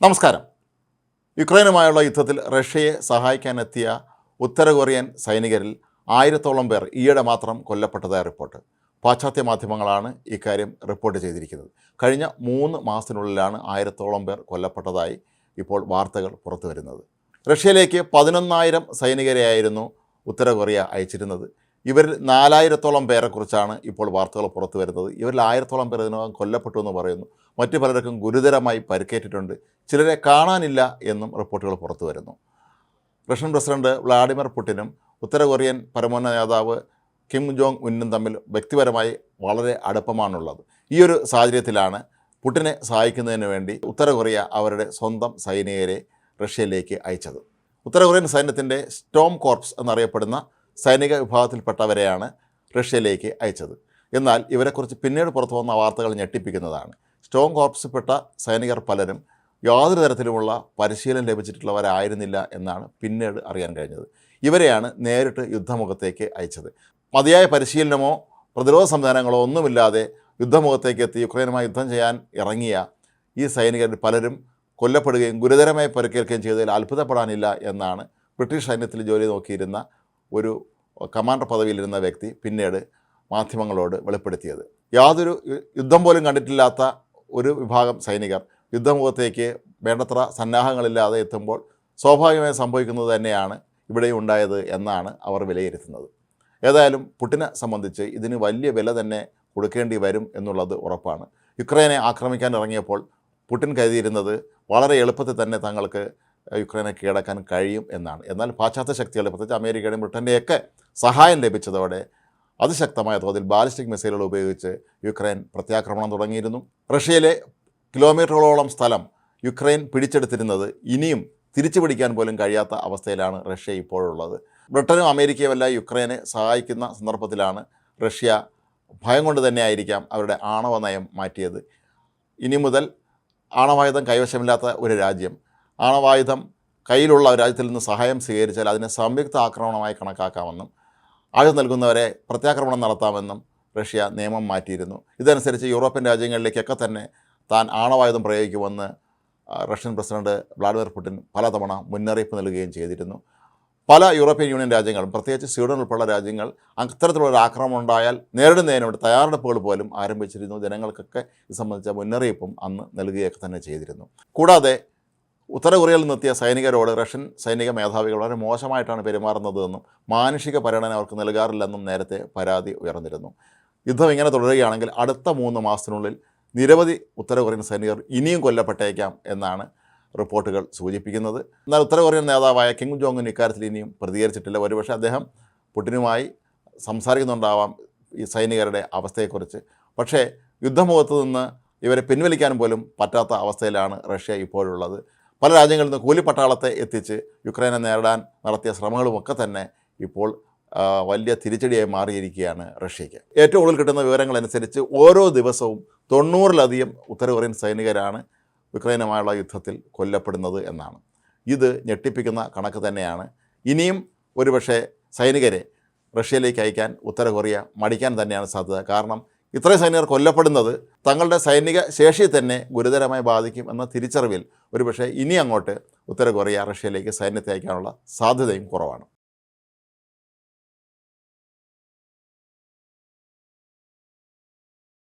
നമസ്കാരം. യുക്രൈനുമായുള്ള യുദ്ധത്തിൽ റഷ്യയെ സഹായിക്കാനെത്തിയ ഉത്തര കൊറിയൻ സൈനികരിൽ ആയിരത്തോളം പേർ ഈയിടെ മാത്രം കൊല്ലപ്പെട്ടതായ റിപ്പോർട്ട്. പാശ്ചാത്യ മാധ്യമങ്ങളാണ് ഇക്കാര്യം റിപ്പോർട്ട് ചെയ്തിരിക്കുന്നത്. കഴിഞ്ഞ മൂന്ന് മാസത്തിനുള്ളിലാണ് ആയിരത്തോളം പേർ കൊല്ലപ്പെട്ടതായി ഇപ്പോൾ വാർത്തകൾ പുറത്തു വരുന്നത് റഷ്യയിലേക്ക് പതിനൊന്നായിരം സൈനികരെയായിരുന്നു ഉത്തര കൊറിയ അയച്ചിരുന്നത്. ഇവരിൽ നാലായിരത്തോളം പേരെക്കുറിച്ചാണ് ഇപ്പോൾ വാർത്തകൾ പുറത്തു വരുന്നത്. ഇവരിൽ ആയിരത്തോളം പേർ ഇതിനകം കൊല്ലപ്പെട്ടു എന്ന് പറയുന്നു. മറ്റു പലർക്കും ഗുരുതരമായി പരിക്കേറ്റിട്ടുണ്ട്. ചിലരെ കാണാനില്ല എന്നും റിപ്പോർട്ടുകൾ പുറത്തു വരുന്നു. റഷ്യൻ പ്രസിഡന്റ് വ്ളാഡിമിർ പുടിനും ഉത്തര കൊറിയൻ പരമോന്നത നേതാവ് കിം ജോങ് ഉന്നും തമ്മിൽ വ്യക്തിപരമായി വളരെ അടുപ്പമാണുള്ളത്. ഈ ഒരു സാഹചര്യത്തിലാണ് പുടിനെ സഹായിക്കുന്നതിന് വേണ്ടി ഉത്തര കൊറിയ അവരുടെ സ്വന്തം സൈനികരെ റഷ്യയിലേക്ക് അയച്ചത്. ഉത്തര കൊറിയൻ സൈന്യത്തിന്റെ സ്റ്റോം കോർപ്സ് എന്നറിയപ്പെടുന്ന സൈനിക വിഭാഗത്തിൽപ്പെട്ടവരെയാണ് റഷ്യയിലേക്ക് അയച്ചത്. എന്നാൽ ഇവരെക്കുറിച്ച് പിന്നീട് പുറത്തു വന്ന വാർത്തകൾ ഞെട്ടിപ്പിക്കുന്നതാണ്. സ്ട്രോങ് കോർപ്സിൽപ്പെട്ട സൈനികർ പലരും യാതൊരു തരത്തിലുമുള്ള പരിശീലനം ലഭിച്ചിട്ടുള്ളവരായിരുന്നില്ല എന്നാണ് പിന്നീട് അറിയാൻ കഴിഞ്ഞത്. ഇവരെയാണ് നേരിട്ട് യുദ്ധമുഖത്തേക്ക് അയച്ചത്. മതിയായ പരിശീലനമോ പ്രതിരോധ സംവിധാനങ്ങളോ ഒന്നുമില്ലാതെ യുദ്ധമുഖത്തേക്ക് എത്തി യുക്രൈനുമായി യുദ്ധം ചെയ്യാൻ ഇറങ്ങിയ ഈ സൈനികരിൽ പലരും കൊല്ലപ്പെടുകയും ഗുരുതരമായി പരിക്കേൽക്കുകയും ചെയ്തതിൽ അത്ഭുതപ്പെടാനില്ല എന്നാണ് ബ്രിട്ടീഷ് സൈന്യത്തിൽ ജോലി നോക്കിയിരുന്ന ഒരു കമാൻഡർ പദവിയിലിരുന്ന വ്യക്തി പിന്നീട് മാധ്യമങ്ങളോട് വെളിപ്പെടുത്തിയത്. യാതൊരു യുദ്ധം പോലും കണ്ടിട്ടില്ലാത്ത ഒരു വിഭാഗം സൈനികർ യുദ്ധമുഖത്തേക്ക് വേണ്ടത്ര സന്നാഹങ്ങളില്ലാതെ എത്തുമ്പോൾ സ്വാഭാവികമായി സംഭവിക്കുന്നത് തന്നെയാണ് ഇവിടെയും ഉണ്ടായത് എന്നാണ് അവർ വിലയിരുത്തുന്നത്. ഏതായാലും പുട്ടിനെ സംബന്ധിച്ച് ഇതിന് വലിയ വില തന്നെ കൊടുക്കേണ്ടി വരും എന്നുള്ളത് ഉറപ്പാണ്. യുക്രൈനെ ആക്രമിക്കാൻ ഇറങ്ങിയപ്പോൾ പുടിൻ കരുതിയിരുന്നത് വളരെ എളുപ്പത്തിൽ തന്നെ തങ്ങൾക്ക് യുക്രൈനെ കീഴടക്കാൻ കഴിയും എന്നാണ്. എന്നാൽ പാശ്ചാത്യ ശക്തികളുടെ പ്രത്യേകിച്ച് അമേരിക്കയുടെയും ബ്രിട്ടന്റെയൊക്കെ സഹായം ലഭിച്ചതോടെ അതിശക്തമായ തോതിൽ ബാലിസ്റ്റിക് മിസൈലുകൾ ഉപയോഗിച്ച് യുക്രൈൻ പ്രത്യാക്രമണം തുടങ്ങിയിരുന്നു. റഷ്യയിലെ കിലോമീറ്ററുകളോളം സ്ഥലം യുക്രൈൻ പിടിച്ചെടുത്തിരുന്നത് ഇനിയും തിരിച്ചു പിടിക്കാൻ പോലും കഴിയാത്ത അവസ്ഥയിലാണ് റഷ്യ ഇപ്പോഴുള്ളത്. ബ്രിട്ടനും അമേരിക്കയുമെല്ലാം യുക്രൈനെ സഹായിക്കുന്ന സന്ദർഭത്തിലാണ് റഷ്യ ഭയം കൊണ്ട് തന്നെ ആയിരിക്കാം അവരുടെ ആണവ നയം മാറ്റിയത്. ഇനി മുതൽ ആണവായുധം കൈവശമില്ലാത്ത ഒരു രാജ്യം ആണവായുധം കയ്യിലുള്ള രാജ്യത്തിൽ നിന്ന് സഹായം സ്വീകരിച്ചാൽ അതിനെ സംയുക്ത ആക്രമണമായി കണക്കാക്കാമെന്നും ആയുധം നൽകുന്നവരെ പ്രത്യാക്രമണം നടത്താമെന്നും റഷ്യ നിയമം മാറ്റിയിരുന്നു. ഇതനുസരിച്ച് യൂറോപ്യൻ രാജ്യങ്ങളിലേക്കൊക്കെ തന്നെ താൻ ആണവായുധം പ്രയോഗിക്കുമെന്ന് റഷ്യൻ പ്രസിഡന്റ് വ്ളാഡിമിർ പുടിൻ പലതവണ മുന്നറിയിപ്പ് നൽകുകയും ചെയ്തിരുന്നു. പല യൂറോപ്യൻ യൂണിയൻ രാജ്യങ്ങളും പ്രത്യേകിച്ച് സ്വീഡൻ ഉൾപ്പെടെ രാജ്യങ്ങൾ അത്തരത്തിലുള്ള ആക്രമണം ഉണ്ടായാൽ നേരിടുന്നതിനോട് തയ്യാറെടുപ്പുകൾ പോലും ആരംഭിച്ചിരുന്നു. ജനങ്ങൾക്കൊക്കെ ഇത് സംബന്ധിച്ച മുന്നറിയിപ്പും അന്ന് നൽകുകയൊക്കെ തന്നെ ചെയ്തിരുന്നു. കൂടാതെ ഉത്തര കൊറിയയിൽ നിന്നെത്തിയ സൈനികരോട് റഷ്യൻ സൈനിക മേധാവികൾ വളരെ മോശമായിട്ടാണ് പെരുമാറുന്നതെന്നും മാനുഷിക പരിഗണന അവർക്ക് നൽകാറില്ലെന്നും നേരത്തെ പരാതി ഉയർന്നിരുന്നു. യുദ്ധം ഇങ്ങനെ തുടരുകയാണെങ്കിൽ അടുത്ത മൂന്ന് മാസത്തിനുള്ളിൽ നിരവധി ഉത്തര കൊറിയൻ സൈനികർ ഇനിയും കൊല്ലപ്പെട്ടേക്കാം എന്നാണ് റിപ്പോർട്ടുകൾ സൂചിപ്പിക്കുന്നത്. എന്നാൽ ഉത്തര കൊറിയൻ നേതാവായ കിങ് ജോങ് ഉൻ ഇക്കാര്യത്തിൽ ഇനിയും പ്രതികരിച്ചിട്ടില്ല. ഒരുപക്ഷെ അദ്ദേഹം പുട്ടിനുമായി സംസാരിക്കുന്നുണ്ടാവാം ഈ സൈനികരുടെ അവസ്ഥയെക്കുറിച്ച്. പക്ഷേ യുദ്ധമുഖത്ത് നിന്ന് ഇവരെ പിൻവലിക്കാൻ പോലും പറ്റാത്ത അവസ്ഥയിലാണ് റഷ്യ ഇപ്പോഴുള്ളത്. പല രാജ്യങ്ങളിൽ നിന്ന് കൂലിപ്പട്ടാളത്തെ എത്തിച്ച് യുക്രൈനെ നേരിടാൻ നടത്തിയ ശ്രമങ്ങളുമൊക്കെ തന്നെ ഇപ്പോൾ വലിയ തിരിച്ചടിയായി മാറിയിരിക്കുകയാണ് റഷ്യയ്ക്ക്. ഏറ്റവും കൂടുതൽ കിട്ടുന്ന വിവരങ്ങളനുസരിച്ച് ഓരോ ദിവസവും തൊണ്ണൂറിലധികം ഉത്തര കൊറിയൻ സൈനികരാണ് യുക്രൈനുമായുള്ള യുദ്ധത്തിൽ കൊല്ലപ്പെടുന്നത് എന്നാണ്. ഇത് ഞെട്ടിപ്പിക്കുന്ന കണക്ക് തന്നെയാണ്. ഇനിയും ഒരുപക്ഷെ സൈനികരെ റഷ്യയിലേക്ക് അയക്കാൻ ഉത്തര കൊറിയ മടിക്കാൻ തന്നെയാണ് സാധ്യത. കാരണം ഇത്രയും സൈനികർ കൊല്ലപ്പെടുന്നത് തങ്ങളുടെ സൈനിക ശേഷിയെ തന്നെ ഗുരുതരമായി ബാധിക്കും എന്ന തിരിച്ചറിവിൽ ഒരുപക്ഷെ ഇനി അങ്ങോട്ട് ഉത്തര കൊറിയ റഷ്യയിലേക്ക് സൈന്യത്തെ അയക്കാനുള്ള സാധ്യതയും കുറവാണ്.